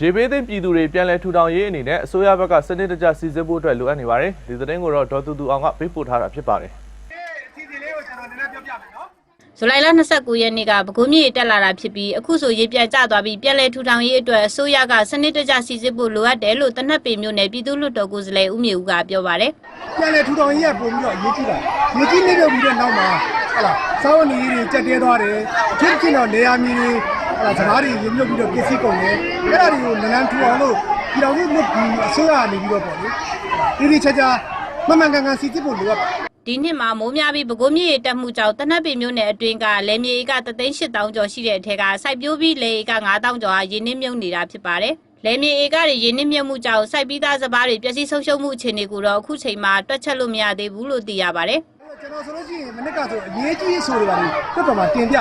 ရေဘေးသင့်ပြည်သူတွေပြန်လည်ထူထောင်ရေးအနေနဲ့အစိုးရဘက်ကစနစ်တကျစီစစ်ဖို့အတွက်လိုအပ်နေပါတယ်ဒီသတင်းကိုတော့ဒေါ်တူတူအောင်ကပေးပို့ထားတာဖြစ်ပါတယ်အစီအစဉ်လေးကိုကျွန်တော်နည်းနည်းပြောပြမယ်နော်ဇူလိုင်လ29ရက်နေ့ကပဲခူးမြေတက်လာတာဖြစ်ပြီးအခုဆိုရေပြတ်ကျသွားပြီးပြည်လဲထူထောင်ရေးအတွက်အစိုးရကစနစ်တကျစီစစ်ဖို့လိုအပ်တယ်လို့တနက်ပေမျိုးနယ်ပြည်သူ့လွှတ်တော်ကိုယ်စားလှယ်ဦးမြေဦးကပြောပါတယ်ပြန်လေထူထောင်ရေးကပုံပြီးတော့အရေးကြီးတာအရေးကြီးနေပြုတ်ပြီးတဲ့နောက်မှာဟလာစောင်းနေကြီးတွေကြက်တဲသွားတယ်အထူးဖြစ်တော့နေရာမီတွေ ဟလာစကားတွေရေမြုပ်ပြီးတော့ပစ္စည်းကုန်တယ်အဲ့ဒါတွေကိုနန်းနန်းထူအောင်လို့ပြည်တော်စုလွတ်ပြီးအစိုးရကနေပြီးတော့ပေါ့လေဒီဒီချာချာမမှန်ကန်ကန်စီစစ်ဖို့လိုအပ်ပါဒီနှစ်မှာမိုးများပြီးပဲခူးမြေတက်မှုကြောင့်တနက်ပေမျိုးနယ်အတွင်းကလယ်မြေဧက3,800ကျော်ရှိတဲ့အထက်ကစိုက်ပျိုးပြီးလယ်ဧက9,000ကျော်ဟာရင်းနှင်းမြုပ်နေတာဖြစ်ပါတယ်လယ်မြေဧကတွေရင်းနှင်းမြုပ်မှုကြောင့်စိုက်ပြီးသားစပားတွေပျက်စီးဆုံးရှုံးမှုအခြေအနေကိုတော့အခုချိန်မှာတွက်ချက်လို့မရသေးဘူးလို့သိရပါတယ်ကျွန်တော်ဆိုလို့ရှိရင်မနစ်ကဆိုအရေးကြီးဆိုတွေပါလေတွတ်တော်မှာတင်ပြ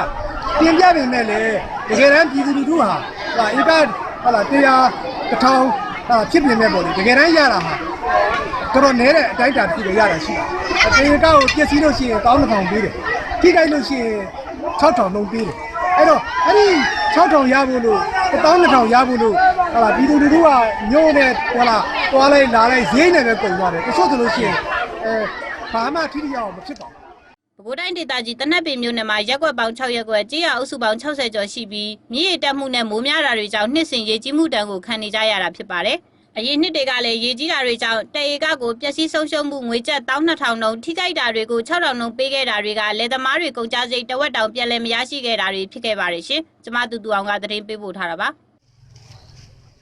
တင်ပြပေမဲ့လည်းတကယ်တမ်းပြည်သူလူထုဟာဟလာဧကဟလာတရားတစ်ထောင်ဟာဖြစ်နေမဲ့ပေါ့လေတကယ်တမ်းရတာဟာတော်တော်နည်းတဲ့အတိုင်းအတာတစ်ခုပဲရတာရှိတယ်အတင်းကောက်ကိုပြည့်စည်လို့ရှိရင်1000ပေးတယ်ထိခိုက်လို့ရှိရင်6000လုံးပေးတယ်အဲ့တော့အဲ့ဒီ6000ရဖို့လို့12000ရဖို့လို့ဟလာပြည်သူလူထုကညို့နဲ့ဟလာတွားလိုက်လာလိုက်ဈေးနဲ့ပဲကုန်သွားတယ်တချို့ဆိုလို့ရှိရင်အဲဘာမှထိထိရောက်အောင်မဖြစ်ပါဘူး ပဲခူးတိုင်းဒေသကြီးတနက်ပင်မြို့နယ်မှာရက်ကွက်ပေါင်း6ရက်ကွက်ကြေးရအုပ်စုပေါင်း60ကျော်ရှိပြီးမြေရတက်မှုနဲ့မိုးများတာတွေကြောင့်နှစ်စဉ်ရေကြီးမှုတန်းကိုခံနေကြရတာဖြစ်ပါတယ်။အရင်နှစ်တွေကလည်းရေကြီးတာတွေကြောင့်တအေကကိုပျက်စီးဆုံးရှုံးမှုငွေကျပ်12000လုံးထိခိုက်တာတွေကို6000လုံးပေးခဲ့တာတွေကလယ်သမားတွေကုန်ကြစိတ်တဝက်တောင်ပြန်လည်မရရှိခဲ့တာတွေဖြစ်ခဲ့ပါတယ်ရှင်။ကျမတူတူအောင်ကသတင်းပေးပို့ထားတာပါ။